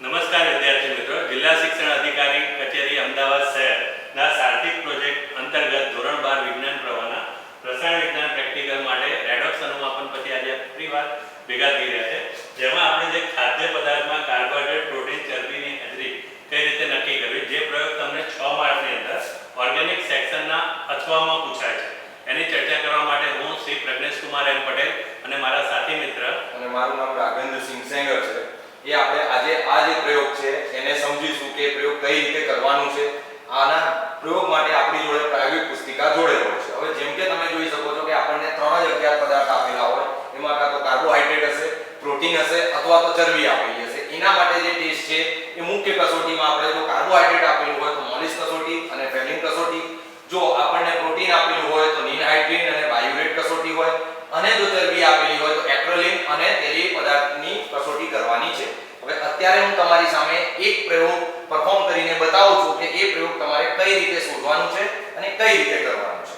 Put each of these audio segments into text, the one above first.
નમસ્કાર વિદ્યાર્થી મિત્રો. જિલ્લા શિક્ષણ અધિકારી કચેરી અમદાવાદ શહેરના સાર્થિક પ્રોજેક્ટ અંતર્ગત ધોરણ બાર વિજ્ઞાન પ્રવાહના રસાયણ વિજ્ઞાન પ્રેક્ટિકલ માટે રેડોક્સ અનુમાપન પછી આજે ફરી વાર ભેગા થઈ રહ્યા છે. જેમાં આપણે જે ખાદ્ય પદાર્થમાં કાર્બોહાઈડ્રેટ, પ્રોટીન, ચરબીની હાજરી કઈ રીતે નક્કી કરવી, જે પ્રયોગ તમને છ માર્કની અંદર ઓર્ગેનિક સેક્શનના અથવામાં પૂછાય છે. એની ચર્ચા કરવા માટે હું શ્રી પ્રજ્ઞેશ કુમાર એમ પટેલ અને મારા સાથી મિત્ર અને મારું નામ રાઘવેન્દ્રસિંહ સેંગર છે. એ આપણે આજે આ જે પ્રયોગ છે, એને સમજીશું કે પ્રયોગ કઈ રીતે કરવાનું છે. આના પ્રયોગ માટે આપણી જોડે પ્રાયોગિક પુસ્તિકા જોડે હોય છે. હવે જેમ કે તમે જોઈ શકો છો કે આપણને ત્રણ જ અગિયાર પદાર્થ આપેલા હોય. એમાં કાં તો કાર્બોહાઈડ્રેટ હશે પ્રોટીન હશે અથવા તો ચરબી આપેલી હશે. એના માટે જે ટેસ્ટ છે, એ મુખ્ય કસોટીમાં આપણે જો કાર્બોહાઈડ્રેટ આપેલું હોય તો મોલિસ કસોટી અને ફેલિંગ કસોટી. જો આપણને પ્રોટીન આપેલું હોય તો નિનહાઇડ્રીન અને બાયોરેટ કસોટી હોય. અને જો ચરબી આપેલી હોય તો એક્રોલિન અને તેલી પદાર્થની હવે અત્યારે હું તમારી સામે એક પ્રયોગ પરફોર્મ કરીને બતાવું છું કે એ પ્રયોગ તમારે કઈ રીતે શોધવાનું છે અને કઈ રીતે કરવાનું છે.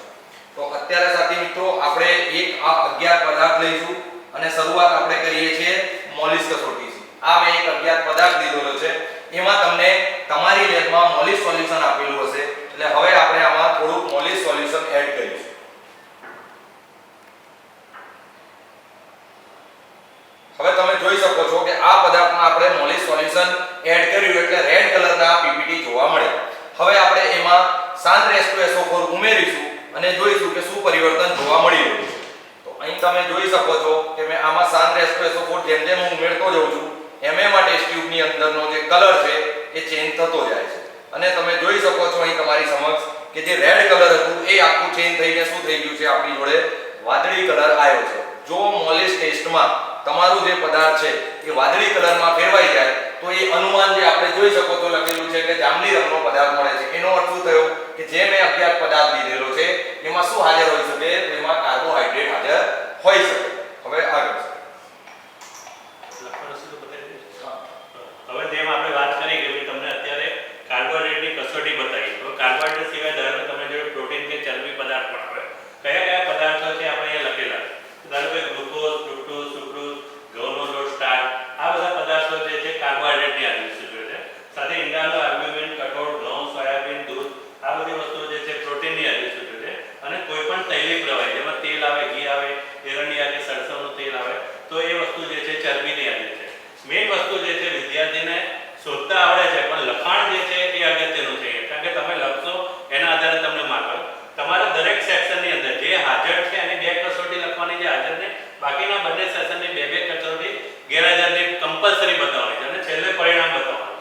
તો અત્યારે સાથી મિત્રો આપણે એક આ 11 પદાર્થ લઈશું અને શરૂઆત આપણે કરીએ છીએ મોલિસ કસોટીથી આ મેં એક 11 પદાર્થ લીધેલો છે. એમાં તમને તમારી લેબમાં મોલિસ સોલ્યુશન આપેલું હશે. એટલે હવે આપણે આમાં થોડુંક મોલિસ સોલ્યુશન એડ કરીશું. હવે તમે જોઈ શકો છો કે આ પદાર્થમાં આપણે મોલિસ સોલ્યુશન એડ કર્યું એટલે રેડ કલરના પીપીટી જોવા મળે. હવે આપણે એમાં શાંત H2SO4 ઉમેરીશું અને જોઈશું કે શું પરિવર્તન જોવા મળી રહ્યું છે. તો અહીં તમે જોઈ શકો છો કે મેં આમાં શાંત H2SO4 જેમ જેમ હું ઉમેરતો જાઉં છું, એમ એમ આ ટેસ્ટ ટ્યુબની અંદરનો જે કલર છે એ ચેન્જ થતો જાય છે. અને તમે જોઈ શકો છો અહીં તમારી સમક્ષ કે જે રેડ કલર હતું એ આખું ચેન્જ થઈને શું થઈ ગયું છે આપણી જોડે? વાદળી કલર આવ્યો છે. જો મોલેસ ટેસ્ટમાં તમારું જે પદાર્થ છે એ વાદળી કલરમાં ફેરવાઈ જાય તો એ અનુમાન જે આપણે જોઈ શકો તો લખેલું છે કે જાંબલી રંગનો પદાર્થ મળે છે એનો અર્થ શું થયો કે જે મેં અજ્ઞાત પદાર્થ લીધેલો છે એમાં શું હાજર હોઈ શકે તો એમાં કાર્બોહાઈડ્રેટ હાજર હોઈ શકે હવે આગળ લખવાનું શું બતાવી દઈશ? હવે જેમ આપણે વાત કરી કે ભાઈ તમને અત્યારે કાર્બોહાઈડ્રેટની કસોટી બતાવી તો કાર્બોહાઈડ્રેટ સિવાય ધારો કે તમે જો પ્રોટીન કે ચરબી પદાર્થ પણ આવે કયા કયા પદાર્થો છે આપણે અહીંયા લખેલા છે ધારો કે ગ્લુકોઝ ફ્રુક્ટોઝ સુક્રોઝ ઘઉંનો લોટ સ્ટાર્ચ આ બધા પદાર્થો જે છે કાર્બોહાઈડ્રેટની હાજરી સૂચવે છે સાથે ઈંડાનો આલ્બ્યુમિન કઠોળ ઘઉં સોયાબીન દૂધ આ બધી વસ્તુઓ જે છે પ્રોટીનની હાજરી સૂચવે છે અને કોઈ પણ તૈલી પ્રવાહી જેમાં તેલ આવે ઘી આવે એરંડિયા કે સરસવનું તેલ આવે તો એ વસ્તુ જે છે ચરબીની હાજરી છે મેઇન વસ્તુ જે છે વિદ્યાર્થીને શોધતા આવડે છે પણ લખાણ જે છે એ અગત્યનું છે કારણ કે તમે લખશો એના આધારે તમને માર્ક આવે તમારા દરેક સેક્શનની અંદર જે હાજર છે એની બે કસોટી લખવાની જે હાજર ને બાકીના બંને સેશનની બે બે કસોટી ગેરહાજરની કમ્પલસરી બતાવવાની છે અને છેલ્લે પરિણામ બતાવવાનું.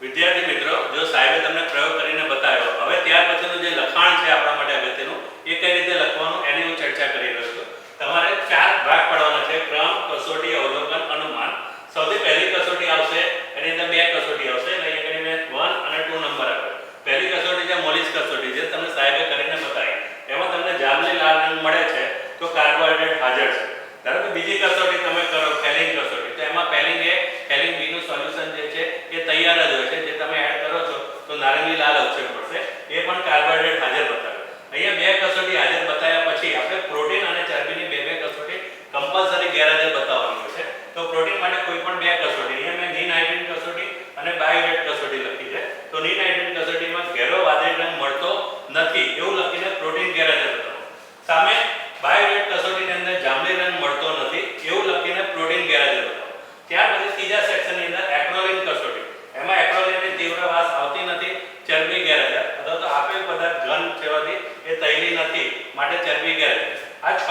વિદ્યાર્થી મિત્રો, જો સાહેબે તમને પ્રયોગ કરીને બતાવ્યો, હવે ત્યાર પછીનું જે લખાણ છે આપણા માટે અગત્યનું, એ કઈ રીતે લખવાનું એની હું ચર્ચા કરી રહ્યો છું. તમારે ચાર ભાગ પાડવાના છે, ક્રમ, કસોટી, અવલોકન, અનુમાન. સૌથી પહેલી કસોટી આવશે, એની અંદર બે કસોટી આવશે, એટલે કરીને વન અને ટુ નંબર આવે. પહેલી કસોટી છે, મોલિસ કસોટી જે તમને સાહેબે કરીને બતાવી એમાં તમને જાંબલી લાલ રંગ મળે છે તો કાર્બોહાઈડ્રેટ હાજર છે ધારો કે કસોટી તમે કરો ફેલિંગ કસોટી તો એમાં ફેલિંગ એ ફેલિંગ બી નું સોલ્યુશન જે છે એ તૈયાર જ હોય છે જે તમે એડ કરો છો, તો નારંગી લાલ અક્ષર પડશે એ પણ કાર્બોહાઈડ્રેટ હાજર બતાવે. અહીંયા બે કસોટી હાજર બતાવ્યા પછી આપણે પ્રોટીન અને ચરબીની બે બે કસોટી કમ્પલસરી ગેરહાજર બતાવવાની છે. તો પ્રોટીન માટે કોઈ પણ બે કસોટી અહીંયા મેં નીન હાઇડ્રેટ કસોટી અને બાયોરેટ કસોટી લખી છે તો નીન હાઇડ્રેટ કસોટીમાં ઘેરો વાદળી રંગ મળતો નથી એવું લખીને પ્રોટીન ગેરહાજર બતાવો સામે બાયોરેટ કસોટીની અંદર જાંબલી રંગ મળતો નથી એવું લખીને પ્રોટીન ગેરહાજર બતાવો ત્યાર પછી ત્રીજા સેક્શનની અંદર એક્રોલિન કસોટી એમાં એક્રોલિનની તીવ્ર વાસ આવતી નથી, ચરબી ગેરહાજર. અથવા તો આપેલ પદાર્થ ઘન સેવાથી એ તૈલી નથી, માટે ચરબી ગેરહાજર. આ છ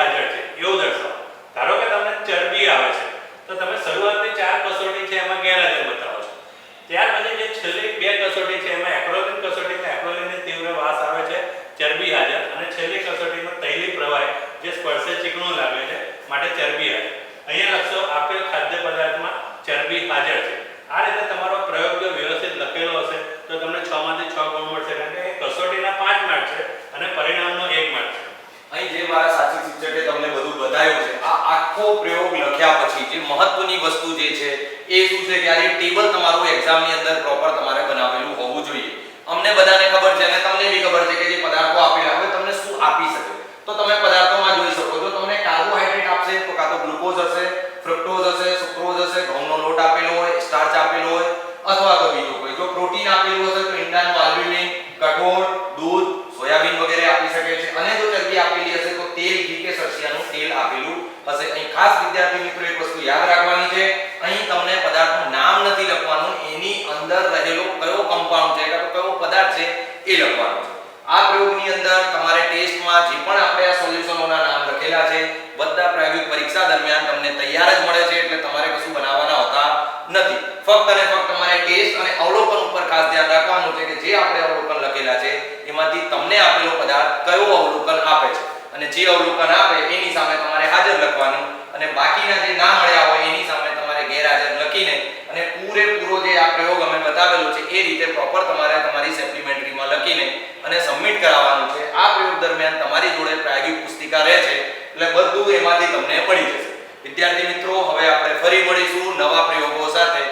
હાજર છે. એવું દર્શાવો. ધારો કે તમને ચરબી આવે છે, તો તમે શરૂઆતની ચાર કસોટી છે એમાં ગેરહાજર બતાવો છો. ત્યાર પછી જે છેલ્લી બે કસોટી છે એમાં એક્રોલિન કસોટી એક્રોલિનની તીવ્ર વાસ આવે છે, ચરબી હાજર. અને છેલ્લી કસોટીમાં તૈલી પ્રવાહ જે સ્પર્શે ચીકણું લાગે છે, માટે ચરબી હાજર. એક્ઝામની અંદર પ્રોપર તમારે બનાવેલું હોવું જોઈએ. અમને બધાને ખબર છે અને તમને બી ખબર છે કે જે પદાર્થો આપેલા હોય, તમને શું આપી શકે? તો તમે પદાર્થોમાં જોઈ શકો છો, તમને કાર્બોહાઈડ્રેટ આપશે, તો કાં તો ગ્લુકોઝ હશે ફ્રક્ટોઝ હશે સુક્રોઝ હશે, ઘઉંનો લોટ આપેલો હોય સ્ટાર્ચ આપેલો હોય, અથવા તો બીજું કોઈ. જો પ્રોટીન આપેલું હશે તો ઈંડાનું આલ્બ્યુમિન કઠોળ દૂધ સોયાબીન વગેરે આપી શકે છે અને જો ચરબી આપેલી હશે તો તેલ ઘી કે સરસિયાનું તેલ આપેલું હશે અહીં ખાસ વિદ્યાર્થી મિત્રો એક વસ્તુ યાદ રાખવાની છે અહીં તમને પદાર્થનું નામ નથી લખવાનું એની અંદર રહેલો કયો કમ્પાઉન્ડ છે કાં કયો પદાર્થ છે એ લખવાનો છે. આ પ્રયોગની અંદર તમારે ટેસ્ટમાં જે પણ આપણે આ સોલ્યુશનોના નામ લખેલા છે, બધા પ્રાયોગિક પરીક્ષા દરમિયાન તમને તૈયાર જ મળે છે એટલે તમારે કશું બનાવવાના હોતા નથી. ફક્ત અને ફક્ત તમારે ટેસ્ટ અને અવલોકન ઉપર ખાસ ધ્યાન રાખવાનું છે કે જે આપણે અવલોકન લખેલા છે, એમાંથી તમને આપેલો પદાર્થ કયો અવલોકન આપે છે. અને જે અવલોકન આપે, એની સામે તમારે હાજર લખવાનું અને બાકીના જે ના મળ્યા હોય એની સામે તમારે ગેરહાજર લખીને અને પૂરેપૂરો જે આ પ્રયોગ અમે બતાવેલો છે, એ રીતે પ્રોપર તમારે તમારી સપ્લિમેન્ટરીમાં લખીને અને સબમિટ કરાવવાનું છે. આ પ્રયોગ દરમિયાન તમારી જોડે પ્રાયોગિક પુસ્તિકા રહે છે, એટલે બધું એમાંથી તમને મળી જશે. વિદ્યાર્થી મિત્રો, હવે આપણે ફરી મળીશું નવા પ્રયોગો સાથે.